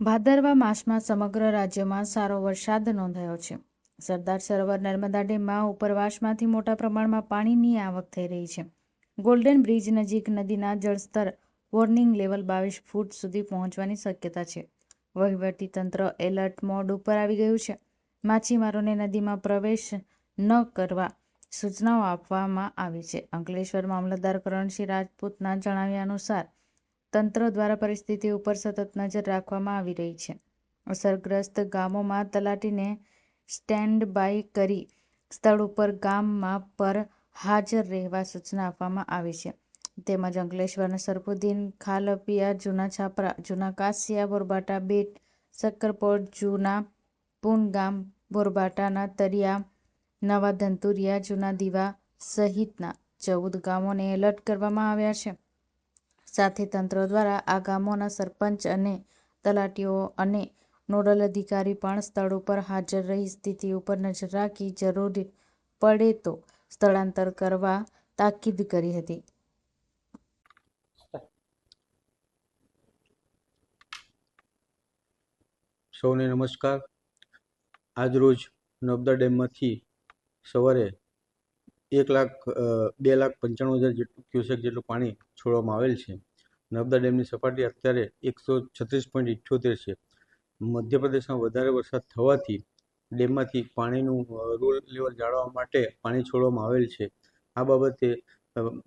ભાદરવા માસમાં સમગ્ર રાજ્યમાં સારો વરસાદ નોંધાયો છે. સરદાર સરોવર નર્મદા ડેમમાં ઉપરવાસમાંથી મોટા પ્રમાણમાં પાણીની આવક થઈ રહી છે. ગોલ્ડન બ્રિજ નજીક નદીના જળસ્તર વોર્નિંગ લેવલ બાવીસ ફૂટ સુધી પહોંચવાની શક્યતા છે. વહીવટીતંત્ર એલર્ટ મોડ ઉપર આવી ગયું છે. માછીમારોને નદીમાં પ્રવેશ ન કરવા સૂચનાઓ આપવામાં આવી છે. અંકલેશ્વર મામલતદાર કરણસિંહ રાજપૂતના જણાવ્યા અનુસાર તંત્ર દ્વારા પરિસ્થિતિ ઉપર સતત નજર રાખવામાં આવી રહી છે. અસરગ્રસ્ત ગામોમાં તલાટીને સ્ટેન્ડ બાય કરી સ્થળ ઉપર ગામમાં પર હાજર રહેવા સૂચના આપવામાં આવી છે. તેમજ અંકલેશ્વરના સરપુદ્દીન ખાલપિયા, જૂના છાપરા, જૂના કાસિયા, બોરબાટા, બેટ, શક્કરપોટ, જૂના પૂનગામ, બોરબાટાના તરિયા નવા ધંતુરિયા, જૂના દીવા સહિતના ચૌદ ગામોને એલર્ટ કરવામાં આવ્યા છે. સાથે તંત્ર દ્વારા આ ગામોના સરપંચ અને તલાટીઓ અને નોડલ અધિકારી પણ સ્થળ ઉપર હાજર રહી સ્થિતિ ઉપર નજર રાખી જરૂર પડે તો સ્થળાંતર કરવા તાકીદ કરી હતી. સૌને નમસ્કાર. આજરોજ નર્મદા ડેમમાંથી સવારે એક લાખ બે લાખ પંચાણું હજાર જેટલું ક્યુસેક જેટલું પાણી છોડવામાં આવેલ છે. નર્મદા ડેમની સપાટી અત્યારે એકસો છત્રીસ પોઈન્ટ ઇઠ્યોતેર છે. મધ્યપ્રદેશમાં વધારે વરસાદ થવાથી ડેમમાંથી પાણીનું રોલ લેવલ જાળવવા માટે પાણી છોડવામાં આવેલ છે. આ બાબતે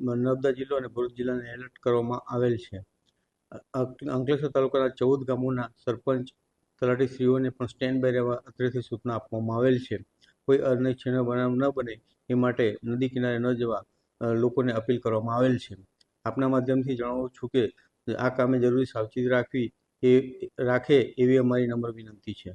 નર્મદા જિલ્લો અને ભરૂચ જિલ્લાને એલર્ટ કરવામાં આવેલ છે. અંકલેશ્વર તાલુકાના ચૌદ ગામોના સરપંચ, તલાટીશ્રીઓને પણ સ્ટેન્ડ બાય રહેવા અત્રેથી સૂચના આપવામાં આવેલ છે. કોઈ અનિચ્છનીય બનાવ ન બને એ માટે નદી કિનારે ન જવા લોકોને અપીલ કરવામાં આવેલ છે. આપના માધ્યમથી જણાવું છું કે આ કામે જરૂરી સાવચેતી રાખવી એ, રાખે એવી અમારી નમ્ર વિનંતી છે.